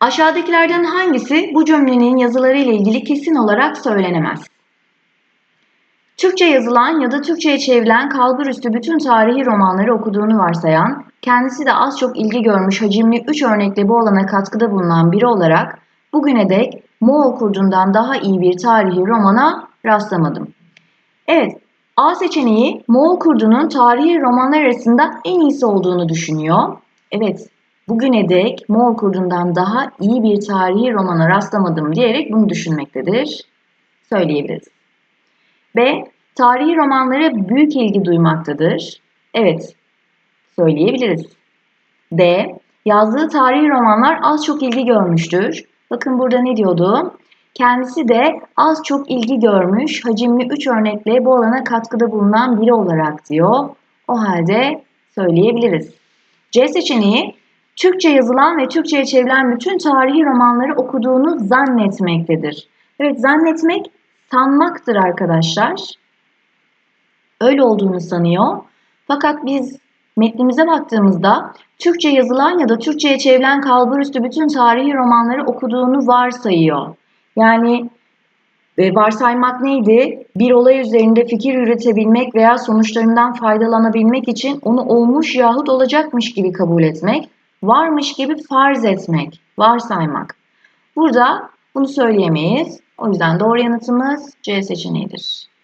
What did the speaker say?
Aşağıdakilerden hangisi bu cümlenin yazıları ile ilgili kesin olarak söylenemez? Türkçe yazılan ya da Türkçe'ye çevrilen kalburüstü bütün tarihi romanları okuduğunu varsayan, kendisi de az çok ilgi görmüş hacimli üç örnekle bu alana katkıda bulunan biri olarak bugüne dek Moğol kurdundan daha iyi bir tarihi romana rastlamadım. Evet, A seçeneği Moğol kurdunun tarihi romanlar arasında en iyisi olduğunu düşünüyor. Evet, bugüne dek Moğol kurdundan daha iyi bir tarihi romana rastlamadım diyerek bunu düşünmektedir. Söyleyebiliriz. B. Tarihi romanlara büyük ilgi duymaktadır. Evet, söyleyebiliriz. D. Yazdığı tarihi romanlar az çok ilgi görmüştür. Bakın burada ne diyordu? Kendisi de az çok ilgi görmüş, hacimli 3 örnekle bu alana katkıda bulunan biri olarak diyor. O halde söyleyebiliriz. C seçeneği Türkçe yazılan ve Türkçe'ye çevrilen bütün tarihi romanları okuduğunu zannetmektedir. Evet zannetmek sanmaktır arkadaşlar. Öyle olduğunu sanıyor. Fakat biz metnimize baktığımızda Türkçe yazılan ya da Türkçe'ye çevrilen kalburüstü bütün tarihi romanları okuduğunu varsayıyor. Yani e, varsaymak neydi? Bir olay üzerinde fikir üretebilmek veya sonuçlarından faydalanabilmek için onu olmuş yahut olacakmış gibi kabul etmek, varmış gibi farz etmek, varsaymak. Burada bunu söyleyemeyiz. O yüzden doğru yanıtımız C seçeneğidir.